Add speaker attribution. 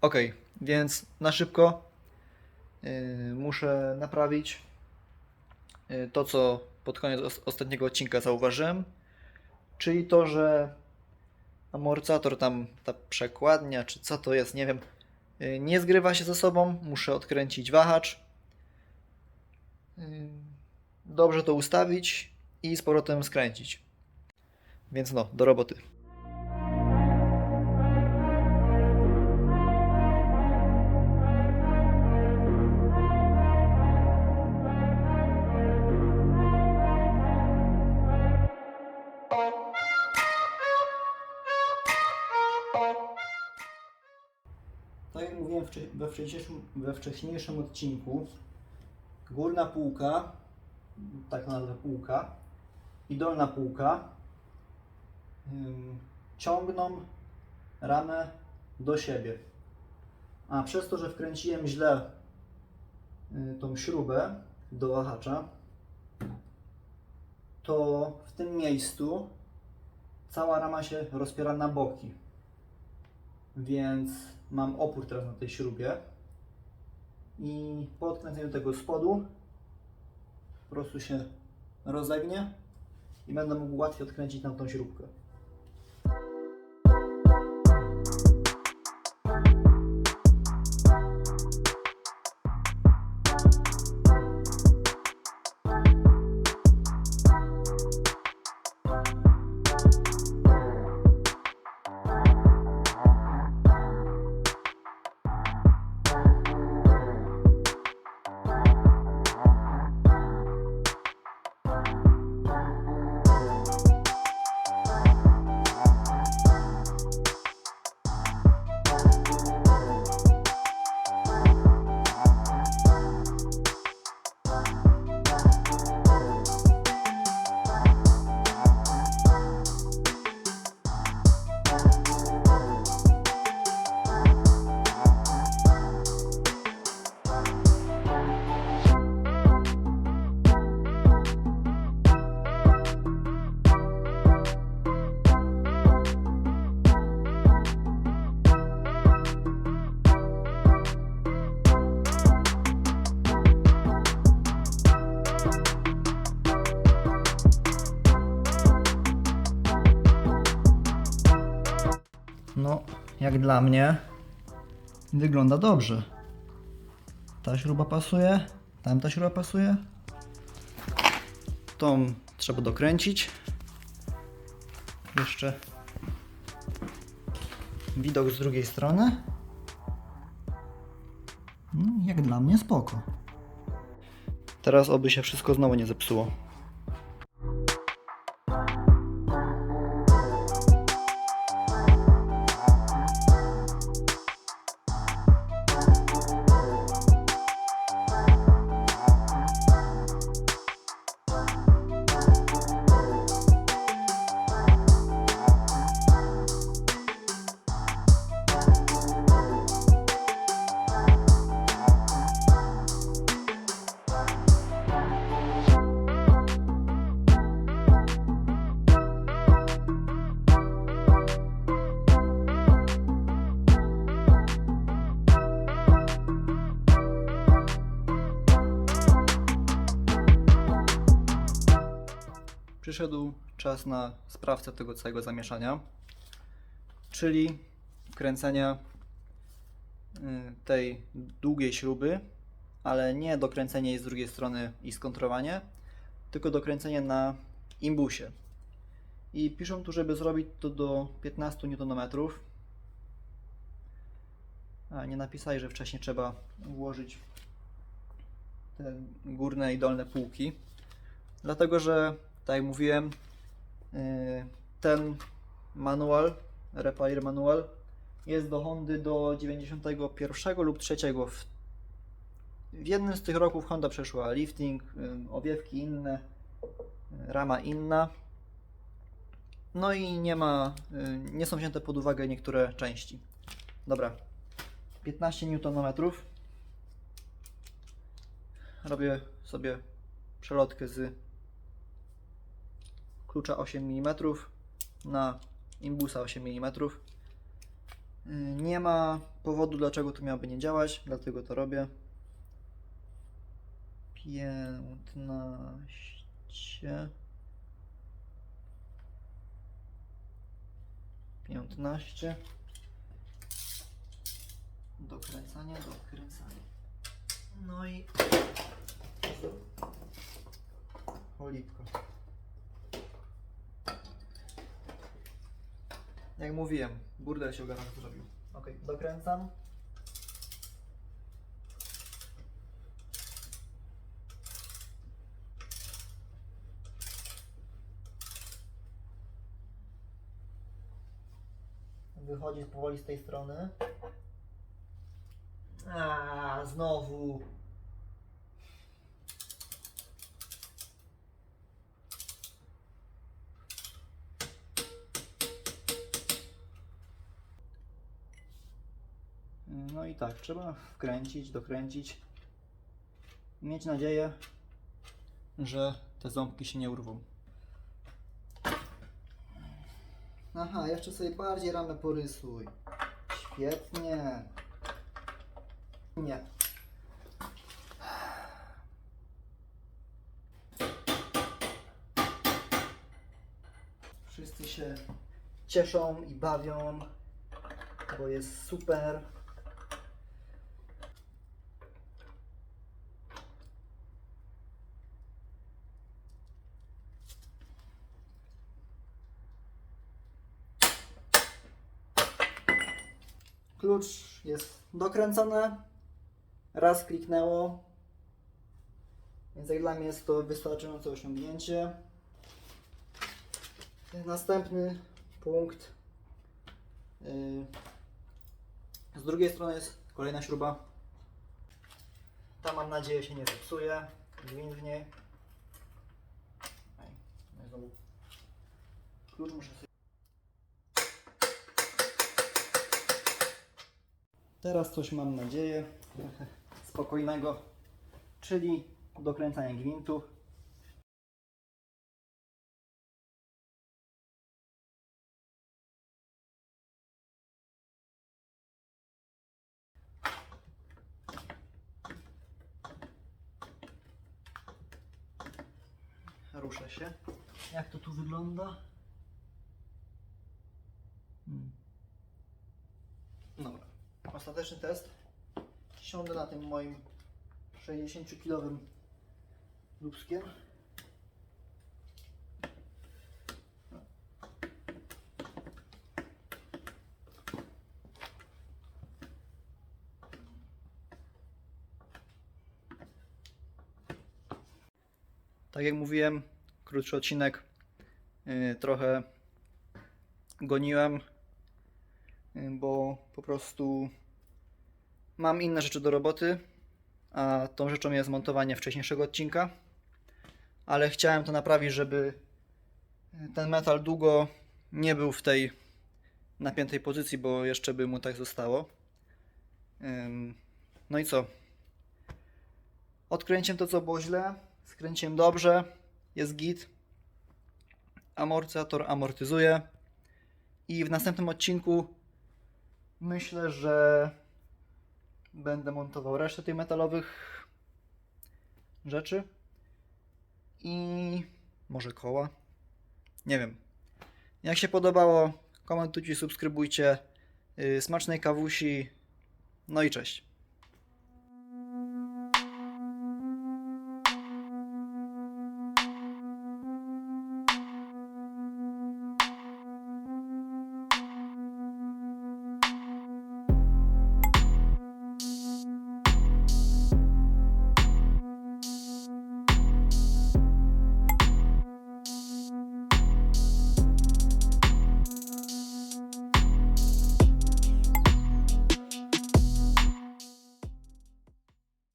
Speaker 1: Ok, więc na szybko yy, muszę naprawić yy, to, co pod koniec os- ostatniego odcinka zauważyłem, czyli to, że amortyzator tam, ta przekładnia, czy co to jest, nie wiem, yy, nie zgrywa się ze sobą. Muszę odkręcić wahacz. Dobrze to ustawić i z powrotem skręcić. Więc no, do roboty. We wcześniejszym, we wcześniejszym odcinku, górna półka, tak nazwę półka, i dolna półka ciągną ramę do siebie. A przez to, że wkręciłem źle y, tą śrubę do wahacza, to w tym miejscu cała rama się rozpiera na boki. Więc mam opór teraz na tej śrubie. I po odkręceniu tego spodu po prostu się rozegnie i będę mógł łatwiej odkręcić tam tą śrubkę. No, jak dla mnie, wygląda dobrze. Ta śruba pasuje, tamta śruba pasuje. Tą trzeba dokręcić. Jeszcze widok z drugiej strony. No, jak dla mnie spoko. Teraz oby się wszystko znowu nie zepsuło. Przyszedł czas na sprawcę tego całego zamieszania, czyli kręcenia y, tej długiej śruby, ale nie dokręcenie jej z drugiej strony i skontrowanie, tylko dokręcenie na imbusie. I piszą tu, żeby zrobić to do 15 Nm. A nie napisali, że wcześniej trzeba włożyć te górne i dolne półki. Dlatego, że tak jak mówiłem, yy, ten manual, Repair Manual, jest do Hondy do 91 lub 3. W, w jednym z tych roków Honda przeszła lifting, yy, owiewki inne, yy, rama inna. No i nie ma, nie są wzięte pod uwagę niektóre części. Dobra, 15 Nm. Robię sobie przelotkę z klucza 8 mm na imbusa 8 mm. Nie ma powodu, dlaczego to miałoby nie działać, dlatego to robię. 15 15 dokręcanie, dokręcanie. No i cholipko. Jak mówiłem, burdel się ogarnął zrobił. Ok, dokręcam. Wychodzi powoli z tej strony. A, znowu. No i tak, trzeba wkręcić, dokręcić. Mieć nadzieję, że te ząbki się nie urwą. Aha, jeszcze sobie bardziej ramę porysuj. Świetnie. Nie. Wszyscy się cieszą i bawią, bo jest super. Klucz jest dokręcony. Raz kliknęło. Więc jak dla mnie jest to wystarczające osiągnięcie. Następny punkt. Yy, Z drugiej strony jest kolejna śruba. Ta mam nadzieję się nie zepsuje. Gwint w niej. Ej, no. Klucz muszę sobie Teraz coś mam nadzieję spokojnego, czyli dokręcanie gwintu. Ruszę się. Jak to tu wygląda? Hmm. Dobra. Ostateczny test. Siądę na tym moim 60-kilowym lubskiem. Tak jak mówiłem, krótszy odcinek. Yy, trochę goniłem, yy, bo po prostu mam inne rzeczy do roboty, a tą rzeczą jest montowanie wcześniejszego odcinka. Ale chciałem to naprawić, żeby ten metal długo nie był w tej napiętej pozycji, bo jeszcze by mu tak zostało. No i co? Odkręciłem to, co było źle, skręciłem dobrze, jest git. Amortyzator amortyzuje. I w następnym odcinku myślę, że będę montował resztę tych metalowych rzeczy i może koła. Nie wiem. Jak się podobało, komentujcie, subskrybujcie. Yy, Smacznej kawusi. No i cześć.